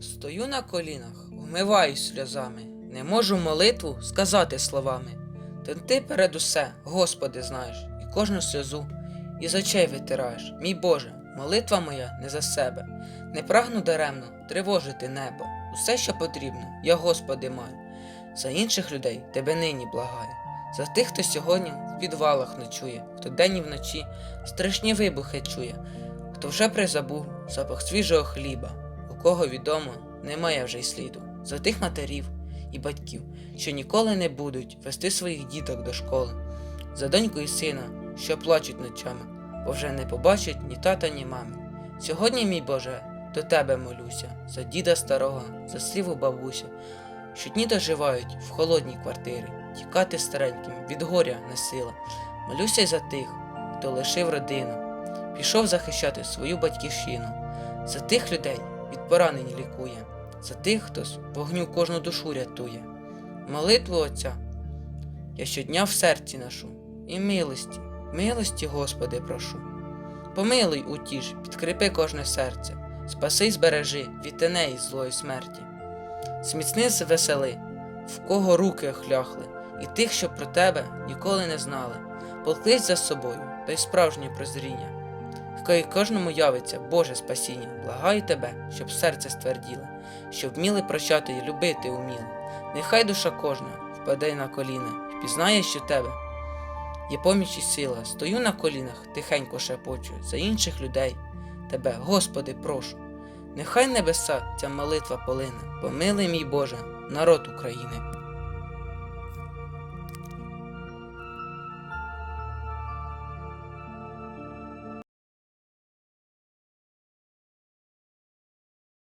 Стою на колінах, вмиваюсь сльозами, не можу молитву сказати словами. Та ти перед усе, Господи, знаєш, і кожну сльозу із очей витираєш. Мій Боже, молитва моя не за себе. Не прагну даремно тривожити небо. Усе, що потрібно, я, Господи, маю. За інших людей тебе нині благаю. За тих, хто сьогодні в підвалах ночує, хто день і вночі страшні вибухи чує, хто вже призабув запах свіжого хліба, кого відомо немає вже й сліду. За тих матерів і батьків, що ніколи не будуть вести своїх діток до школи, за доньку і сина, що плачуть ночами, бо вже не побачать ні тата, ні мами. Сьогодні, мій Боже, до тебе молюся, за діда старого, за сиву бабусю, що дні доживають в холодній квартирі, тікати стареньким від горя не сила. Молюся й за тих, хто лишив родину, пішов захищати свою батьківщину, за тих людей від поранень лікує, за тих, хто з вогню кожну душу рятує. Молитву Отця я щодня в серці ношу, і милості, милості, Господи, прошу. Помилуй, утіш, підкріпи кожне серце, спаси й збережи від теней злої смерті. Зміцни весели, в кого руки охляхли, і тих, що про тебе ніколи не знали, поклич за собою та й справжнє прозріння. Кожному явиться Боже спасіння, благаю тебе, щоб серце стверділо, щоб вміли прощати й любити уміли. Нехай душа кожна впаде на коліна, і пізнає, що тебе є поміч і сила. Стою на колінах, тихенько шепочу за інших людей. Тебе, Господи, прошу. Нехай небеса ця молитва полине, помилуй мій Боже, народ України.